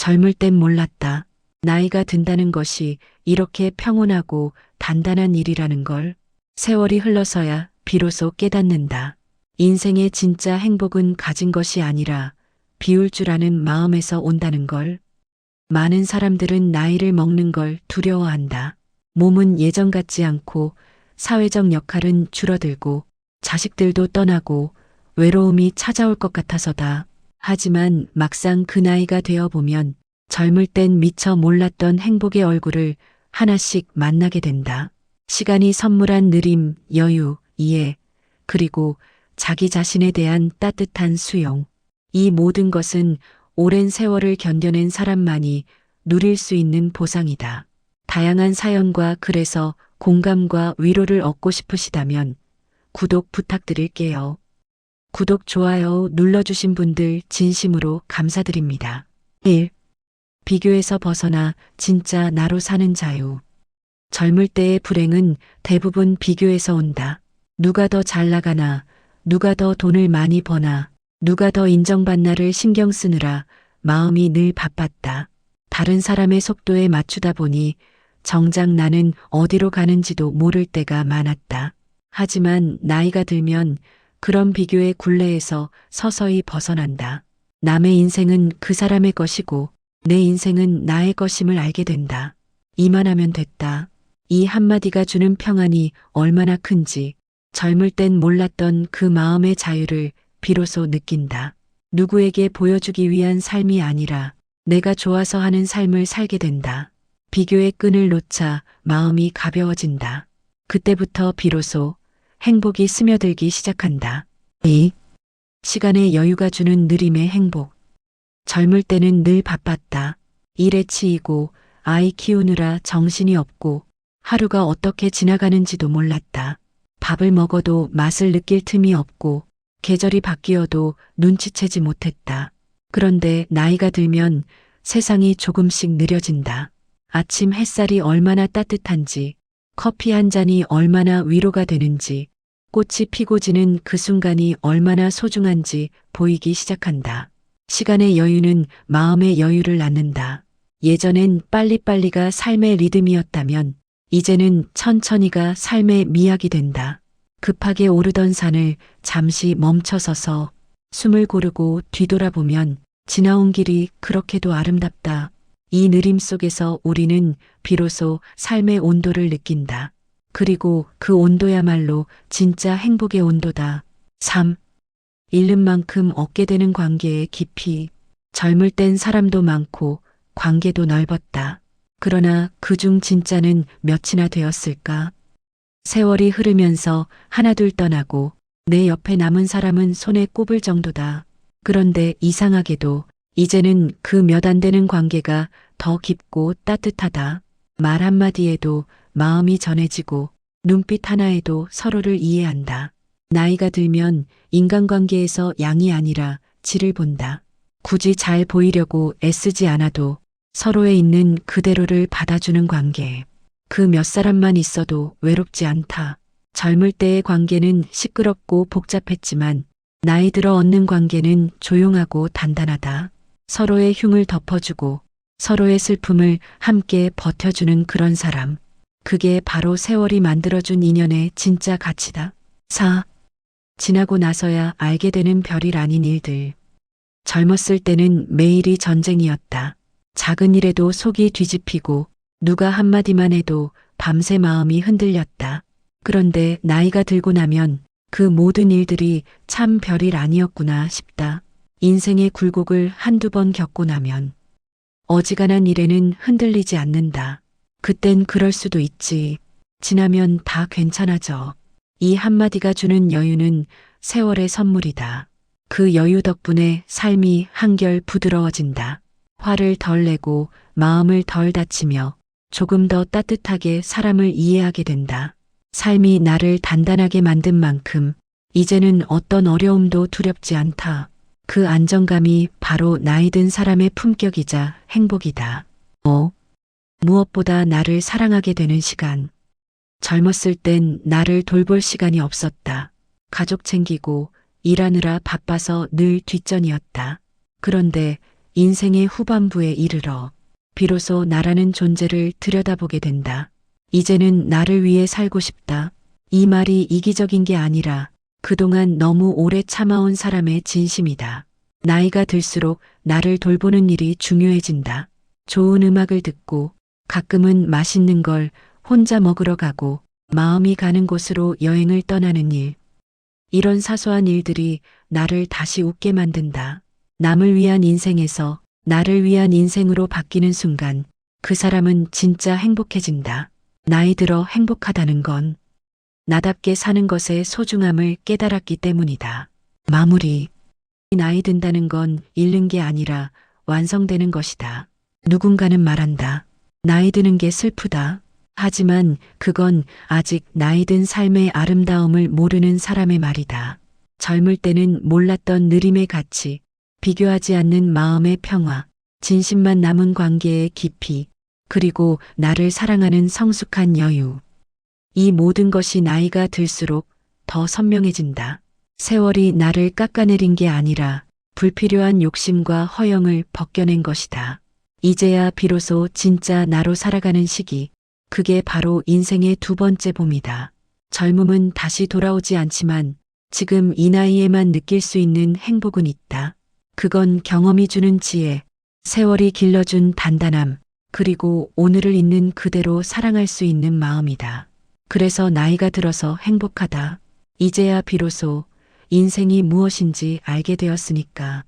젊을 땐 몰랐다. 나이가 든다는 것이 이렇게 평온하고 단단한 일이라는 걸 세월이 흘러서야 비로소 깨닫는다. 인생의 진짜 행복은 가진 것이 아니라 비울 줄 아는 마음에서 온다는 걸. 많은 사람들은 나이를 먹는 걸 두려워한다. 몸은 예전 같지 않고 사회적 역할은 줄어들고 자식들도 떠나고 외로움이 찾아올 것 같아서다. 하지만 막상 그 나이가 되어 보면 젊을 땐 미처 몰랐던 행복의 얼굴을 하나씩 만나게 된다. 시간이 선물한 느림, 여유, 이해, 그리고 자기 자신에 대한 따뜻한 수용. 이 모든 것은 오랜 세월을 견뎌낸 사람만이 누릴 수 있는 보상이다. 다양한 사연과 글에서 공감과 위로를 얻고 싶으시다면 구독 부탁드릴게요. 구독, 좋아요 눌러주신 분들 진심으로 감사드립니다. 1. 비교에서 벗어나 진짜 나로 사는 자유. 젊을 때의 불행은 대부분 비교에서 온다. 누가 더 잘 나가나, 누가 더 돈을 많이 버나, 누가 더 인정받나를 신경 쓰느라 마음이 늘 바빴다. 다른 사람의 속도에 맞추다 보니 정작 나는 어디로 가는지도 모를 때가 많았다. 하지만 나이가 들면 그런 비교의 굴레에서 서서히 벗어난다. 남의 인생은 그 사람의 것이고 내 인생은 나의 것임을 알게 된다. 이만하면 됐다. 이 한마디가 주는 평안이 얼마나 큰지 젊을 땐 몰랐던 그 마음의 자유를 비로소 느낀다. 누구에게 보여주기 위한 삶이 아니라 내가 좋아서 하는 삶을 살게 된다. 비교의 끈을 놓자 마음이 가벼워진다. 그때부터 비로소 행복이 스며들기 시작한다. 2. 시간의 여유가 주는 느림의 행복. 젊을 때는 늘 바빴다. 일에 치이고 아이 키우느라 정신이 없고 하루가 어떻게 지나가는지도 몰랐다. 밥을 먹어도 맛을 느낄 틈이 없고 계절이 바뀌어도 눈치채지 못했다. 그런데 나이가 들면 세상이 조금씩 느려진다. 아침 햇살이 얼마나 따뜻한지, 커피 한 잔이 얼마나 위로가 되는지, 꽃이 피고 지는 그 순간이 얼마나 소중한지 보이기 시작한다. 시간의 여유는 마음의 여유를 낳는다. 예전엔 빨리빨리가 삶의 리듬이었다면 이제는 천천히가 삶의 미학이 된다. 급하게 오르던 산을 잠시 멈춰서서 숨을 고르고 뒤돌아보면 지나온 길이 그렇게도 아름답다. 이 느림 속에서 우리는 비로소 삶의 온도를 느낀다. 그리고 그 온도야말로 진짜 행복의 온도다. 3. 잃는 만큼 얻게 되는 관계의 깊이. 젊을 땐 사람도 많고 관계도 넓었다. 그러나 그중 진짜는 몇이나 되었을까? 세월이 흐르면서 하나둘 떠나고 내 옆에 남은 사람은 손에 꼽을 정도다. 그런데 이상하게도 이제는 그 몇 안 되는 관계가 더 깊고 따뜻하다. 말 한마디에도 마음이 전해지고 눈빛 하나에도 서로를 이해한다. 나이가 들면 인간관계에서 양이 아니라 질을 본다. 굳이 잘 보이려고 애쓰지 않아도 서로에 있는 그대로를 받아주는 관계. 그 몇 사람만 있어도 외롭지 않다. 젊을 때의 관계는 시끄럽고 복잡했지만 나이 들어 얻는 관계는 조용하고 단단하다. 서로의 흉을 덮어주고 서로의 슬픔을 함께 버텨주는 그런 사람. 그게 바로 세월이 만들어준 인연의 진짜 가치다. 4. 지나고 나서야 알게 되는 별일 아닌 일들. 젊었을 때는 매일이 전쟁이었다. 작은 일에도 속이 뒤집히고 누가 한마디만 해도 밤새 마음이 흔들렸다. 그런데 나이가 들고 나면 그 모든 일들이 참 별일 아니었구나 싶다. 인생의 굴곡을 한두 번 겪고 나면 어지간한 일에는 흔들리지 않는다. 그땐 그럴 수도 있지. 지나면 다 괜찮아져. 이 한마디가 주는 여유는 세월의 선물이다. 그 여유 덕분에 삶이 한결 부드러워진다. 화를 덜 내고 마음을 덜 다치며 조금 더 따뜻하게 사람을 이해하게 된다. 삶이 나를 단단하게 만든 만큼 이제는 어떤 어려움도 두렵지 않다. 그 안정감이 바로 나이 든 사람의 품격이자 행복이다. 5. 무엇보다 나를 사랑하게 되는 시간. 젊었을 땐 나를 돌볼 시간이 없었다. 가족 챙기고 일하느라 바빠서 늘 뒷전이었다. 그런데 인생의 후반부에 이르러 비로소 나라는 존재를 들여다보게 된다. 이제는 나를 위해 살고 싶다. 이 말이 이기적인 게 아니라 그동안 너무 오래 참아온 사람의 진심이다. 나이가 들수록 나를 돌보는 일이 중요해진다. 좋은 음악을 듣고 가끔은 맛있는 걸 혼자 먹으러 가고 마음이 가는 곳으로 여행을 떠나는 일. 이런 사소한 일들이 나를 다시 웃게 만든다. 남을 위한 인생에서 나를 위한 인생으로 바뀌는 순간 그 사람은 진짜 행복해진다. 나이 들어 행복하다는 건 나답게 사는 것의 소중함을 깨달았기 때문이다. 마무리. 나이 든다는 건 잃는 게 아니라 완성되는 것이다. 누군가는 말한다. 나이 드는 게 슬프다. 하지만 그건 아직 나이 든 삶의 아름다움을 모르는 사람의 말이다. 젊을 때는 몰랐던 느림의 가치, 비교하지 않는 마음의 평화, 진심만 남은 관계의 깊이, 그리고 나를 사랑하는 성숙한 여유. 이 모든 것이 나이가 들수록 더 선명해진다. 세월이 나를 깎아내린 게 아니라 불필요한 욕심과 허영을 벗겨낸 것이다. 이제야 비로소 진짜 나로 살아가는 시기. 그게 바로 인생의 두 번째 봄이다. 젊음은 다시 돌아오지 않지만 지금 이 나이에만 느낄 수 있는 행복은 있다. 그건 경험이 주는 지혜, 세월이 길러준 단단함, 그리고 오늘을 있는 그대로 사랑할 수 있는 마음이다. 그래서 나이가 들어서 행복하다. 이제야 비로소 인생이 무엇인지 알게 되었으니까.